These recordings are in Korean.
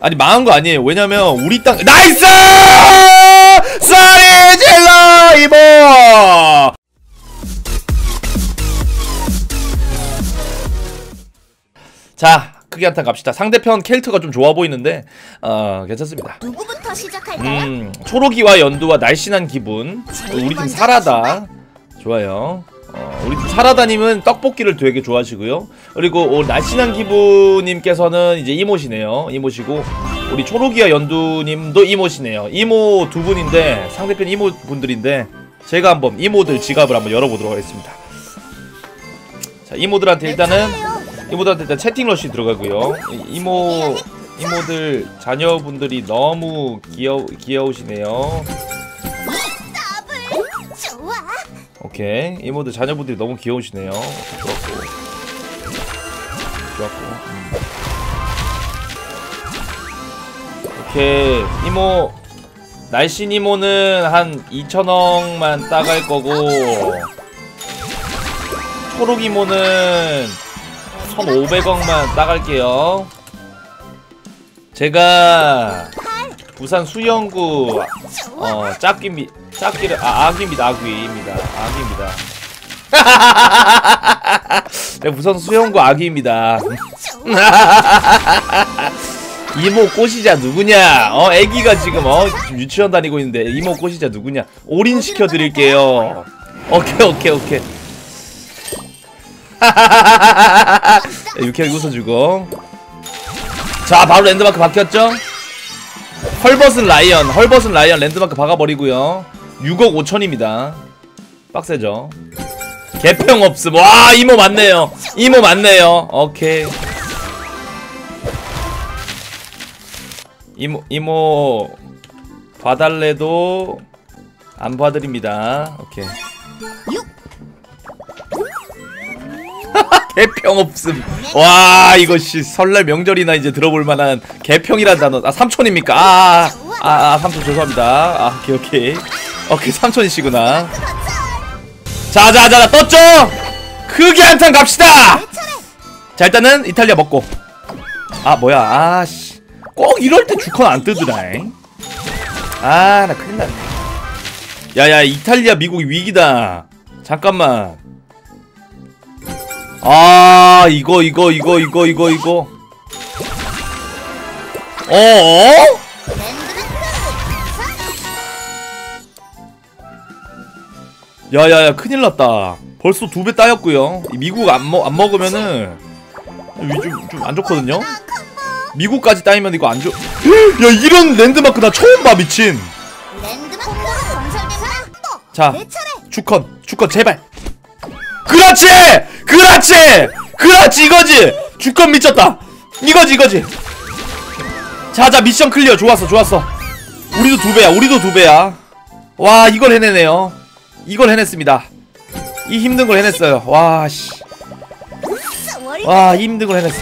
아니 망한 거 아니에요. 왜냐면 우리 땅 나이스! 쏘리 질러 이모! 자 크게 한탄 갑시다. 상대편 캐릭터가 좀 좋아 보이는데 어 괜찮습니다. 누구부터 시작할까요? 음 초록이와 연두와 날씬한 기분. 우리 팀 사라다? 좋아요 어, 우리 팀 사라다님은 떡볶이를 되게 좋아하시고요. 그리고 어, 날씬한 기분님께서는 이제 이모시네요. 이모시고 우리 초록이와 연두님도 이모시네요. 이모 두 분인데 상대편 이모 분들인데 제가 한번 이모들 지갑을 한번 열어보도록 하겠습니다. 자 이모들한테 일단은 이모들한테 일단 채팅 러시 들어가고요. 이- 이모 이모들 자녀분들이 너무 귀여 귀여우시네요 오케이 이모들 자녀분들이 너무 귀여우시네요 좋았고 좋았고 음. 오케이 이모 날씬 이모는 한 2천억만 따갈 거고 초록 이모는 1,500억만 따갈게요 제가 부산 수영구. 어 짝귀 미 짝귀를 아 아귀입니다 아귀입니다. 아귀입니다. 네 부산 수영구 아귀입니다. 이모 꼬시자 누구냐? 어 애기가 지금 어 지금 유치원 다니고 있는데 이모 꼬시자 누구냐? 올인 시켜 드릴게요. 오케이 오케이 오케이. 네, 유쾌하게 웃어주고. 자 바로 랜드마크 바뀌었죠? 헐벗은 라이언 헐벗은 라이언 랜드마크 박아버리고요 6억 5천입니다. 빡세죠? 개평 없음. 와 이모 맞네요. 이모 맞네요. 오케이. 이모 이모 봐달래도 안 봐드립니다. 오케이. 개평 없음. 와씨 설날 명절이나 이제 들어볼 만한 개평이란 단어. 아 삼촌입니까? 아아 아, 아, 삼촌 죄송합니다. 아 오케이 오케이 오케이 삼촌이시구나. 자자자 떴죠? 크게 한탄 갑시다! 자 일단은 이탈리아 먹고. 아 뭐야 아씨. 꼭 이럴 때 주컨 안 뜨더라 아나 큰일 났네. 야야 이탈리아 미국 위기다. 잠깐만. 아 이거 이거 이거 이거 이거 이거. 어? 야야야 큰일 났다. 벌써 두 배 따였고요. 이 미국 안, 먹, 안 먹으면은 좀안 좋거든요? 미국까지 따이면 이거 안 좋... 야 이런 랜드마크 나 처음 봐 미친. 자. 주컨 주컨 제발. 그렇지! 그렇지! 그렇지 이거지! 주컨 미쳤다. 이거지 이거지. 자자 미션 클리어. 좋았어 좋았어. 우리도 두 배야 우리도 두 배야. 와 이걸 해내네요 이걸 해냈습니다 이 힘든 걸 해냈어요 와씨. 와 힘든 걸 해냈어.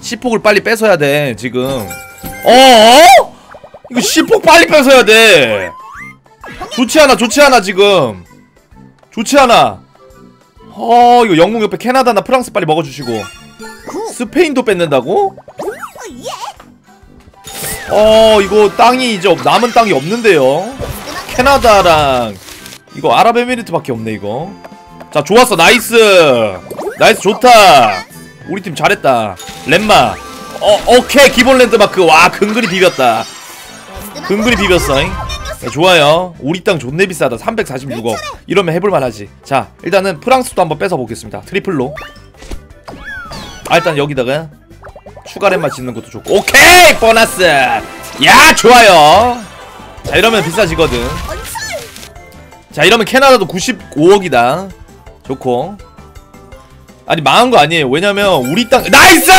시폭을 빨리 뺏어야 돼 지금 어? 이거 시폭 빨리 뺏어야 돼 좋지 않아 좋지 않아 지금 좋지 않아 어 이거 영국 옆에 캐나다나 프랑스 빨리 먹어주시고 스페인도 뺏는다고? 어, 이거 땅이 이제 없- 남은 땅이 없는데요. 캐나다랑 이거 아랍에미리트밖에 없네 이거. 자 좋았어 나이스. 나이스 좋다. 우리 팀 잘했다. 렘마. 어 오케이 기본 랜드마크. 와 근근히 비볐다. 근근히 비볐어 잉. 야, 좋아요. 우리 땅 존내 비싸다. 346억. 이러면 해볼만하지. 자 일단은 프랑스도 한번 뺏어보겠습니다. 트리플로. 아 일단 여기다가 추가 렘마 짓는 것도 좋고. 오케이! 보너스! 야 좋아요. 자 이러면 비싸지거든. 자 이러면 캐나다도 95억이다. 좋고. 아니 망한 거 아니에요. 왜냐면 우리 땅 나이스!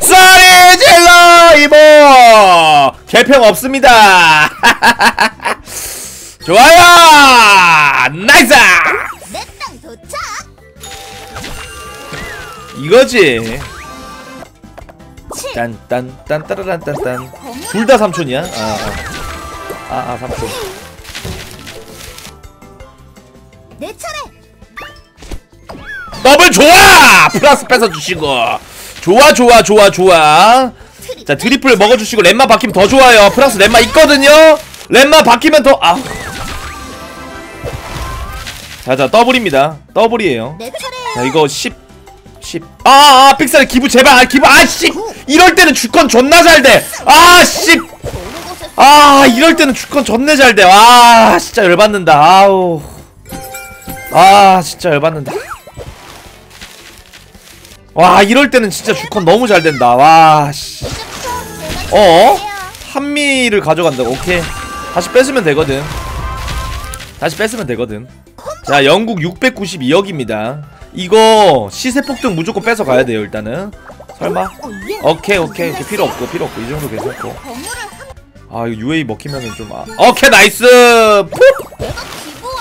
쏘리 질러 이모! 개평 없습니다. 좋아요! 나이스. 이거지 딴딴 딴 따라란 딴딴. 둘 다 삼촌이야? 아아. 아, 아, 삼촌. 내 차례. 더블 좋아! 플러스 뺏어주시고. 좋아 좋아 좋아 좋아. 자 드리플 먹어주시고 렘마 박히면 더 좋아요. 플러스 렘마 있거든요? 렘마 박히면 더 아. 자자 더블입니다. 더블이에요. 자 이거 10 10 아, 아 픽셀 기부 제발. 아 기부. 아씨. 이럴 때는 주컨 존나 잘돼 아씨. 좋은 곳에 아 이럴 때는 주컨 존내 잘돼 아 진짜 열받는다. 아우. 아 진짜 열받는다. 와 이럴 때는 진짜 주컨 너무 잘 된다. 와씨. 어? 한미를 가져간다고? 오케이. 다시 뺏으면 되거든. 다시 뺏으면 되거든. 자 영국 692억입니다 이거 시세 폭등 무조건 뺏어 가야 돼요 일단은. 설마? 어, 예. 오케이 오케이. 오케이 필요 없고 필요 없고. 이 정도 괜찮고. 아 이거 UA 먹히면은 좀 아. 오케이 나이스! 푹!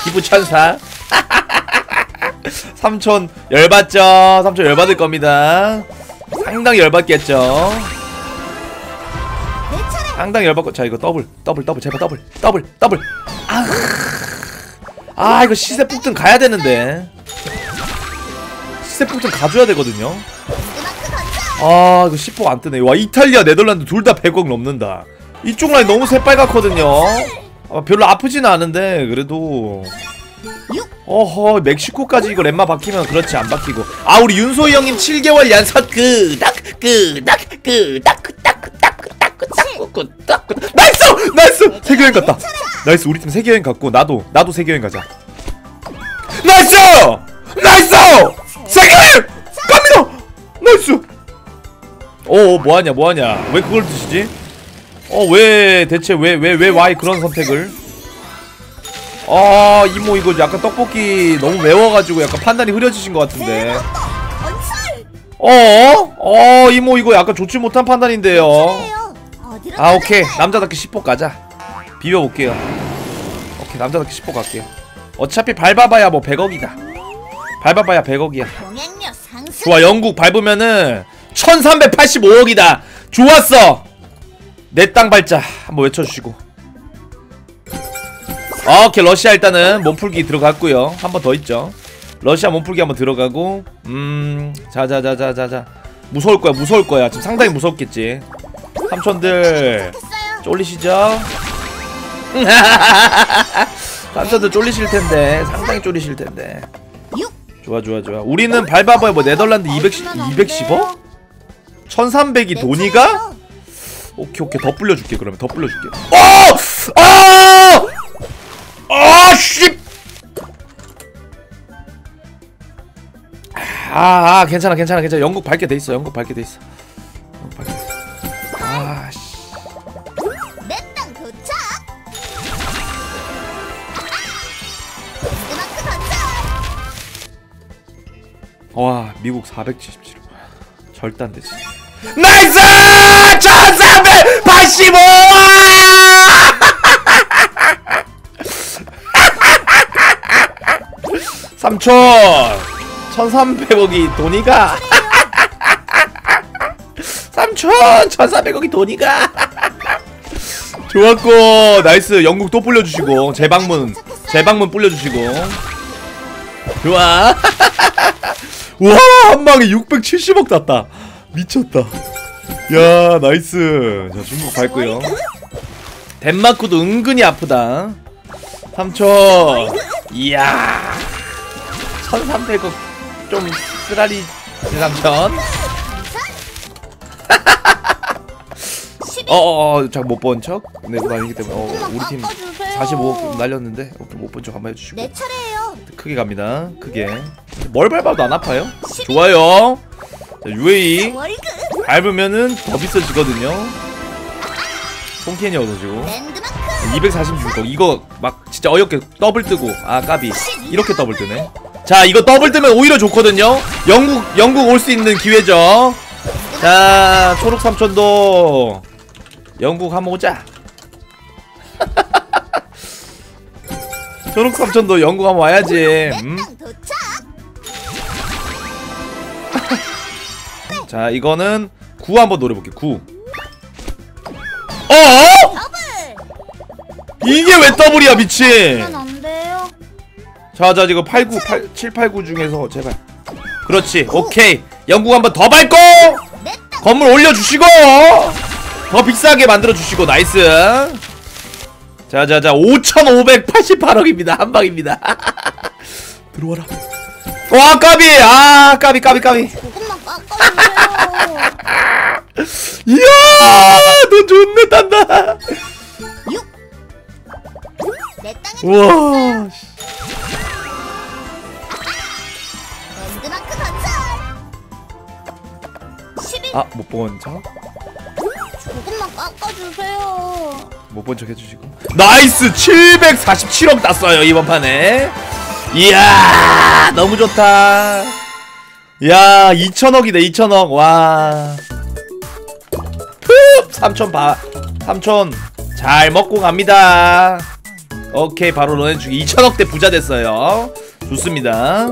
기부 천사. 삼촌 열받죠? 삼촌 열받을 겁니다. 상당히 열받겠죠. 상당히 열받고 자 이거 더블 더블 더블 제발 더블 더블 더블. 아, 아 이거 시세 폭등 가야 되는데 시세 폭등 가줘야 되거든요. 아 이거 10호 안 뜨네. 와 이탈리아 네덜란드 둘 다 100억 넘는다. 이쪽 라인 너무 새빨갛거든요. 아, 별로 아프지는 않은데 그래도. 육. 어허 멕시코까지 이거 렘마 박히면 그렇지 안 박히고. 아 우리 윤소희 형님 7개월 연속 그닥 그닥 그닥 그닥 그닥 그닥 그닥 그닥 그닥 나이스! 나이스! 세계여행 갔다. 나이스 우리 팀 세계여행 갔고 나도 나도 세계여행 가자. 나이스! 나이스 어 뭐하냐 뭐하냐. 왜 그걸 드시지? 어 왜 대체 왜 왜 왜 와이 그런 선택을? 아 이모 이거 약간 떡볶이 너무 매워가지고 약간 판단이 흐려지신 것 같은데. 건설. 어? 어 이모 이거 약간 좋지 못한 판단인데요. 아 오케이? 남자답게 10호 가자. 비벼볼게요. 오케이 남자답게 10호 갈게요. 어차피 밟아봐야 뭐 100억이다. 밟아봐야 100억이야. 동행료 상승. 좋아 영국 밟으면은 1385억이다. 좋았어. 내 땅 발자 한번 외쳐주시고. 오케이 러시아 일단은 몸풀기 들어갔고요. 한 번 더 있죠. 러시아 몸풀기 한번 들어가고 음 자자자자자자. 무서울 거야 무서울 거야. 지금 상당히 무섭겠지. 삼촌들. 쫄리시죠? 삼촌들 쫄리실 텐데 상당히 쫄리실 텐데. 육. 좋아 좋아 좋아. 우리는 밟아봐야 뭐 네덜란드 210, 210억? 1300이 돈이가? 오케이 오케이 더 불려줄게 그러면 더 불려줄게 어! 아! 아! 씨! 아, 아 괜찮아 괜찮아 괜찮아 영국 밝게 돼 있어 영국 밝게 돼 있어 영국 밝게 돼 있어 아 씨. 던져. 와 미국 477 절대 안 되지 나이스! 1385 삼촌! 1300억이 돈이가! 삼촌! 1300억이 돈이가! 좋았고 나이스. 영국 또 불려주시고 재방문. 재방문 불려주시고. 좋아. 와 한 방에 670억 땄다 미쳤다 야 나이스 자 중국 밟고요 덴마크도 은근히 아프다 삼촌 이야 1300억 좀 쓰라리 삼촌 어어어 자 못 본 척? 네 그거 아니기 때문에 어, 우리 팀 45억 날렸는데 못 본 척 한번 해주시고 내 차례예요. 크게 갑니다. 크게. 뭘 밟아도 안 아파요? 좋아요. 자, UAE 월급. 밟으면은 더 비싸지거든요. 송캔이 얻어지고. 랜드마크. 246억. 이거 막 진짜 어이없게 더블 뜨고. 아, 까비. 이렇게 더블 뜨네. 자, 이거 더블 뜨면 오히려 좋거든요. 영국, 영국 올 수 있는 기회죠. 자, 초록 삼촌도 영국 한번 오자. 초록 삼촌도 영국 한번 와야지. 음? 자 이거는 9 한번 노려볼게 9 어? 이게 왜 더블이야 미친. 자자 이거 8 9 8 7 8 9 중에서 제발. 그렇지. 오케이. 영국 한번 더 밟고! 건물 올려주시고! 더 비싸게 만들어주시고 나이스. 자자자 5588억입니다. 한방입니다. 들어와라. 와 까비. 아 까비 까비 까비. 조금만 깎아주세요. 이야 너 좋네 딴다 6. 내 땅에 우와 씨. 랜드마크 건설. 11. 아, 못 본 척? 조금만 깎아주세요. 못 본 척 해주시고. 나이스! 747억 땄어요, 이번 판에. 이야, 너무 좋다. 야, 2천억이다, 2천억. 와. 푹! 3천 바, 3천. 잘 먹고 갑니다. 오케이, 바로 런해주기. 2천억대 부자 됐어요. 좋습니다.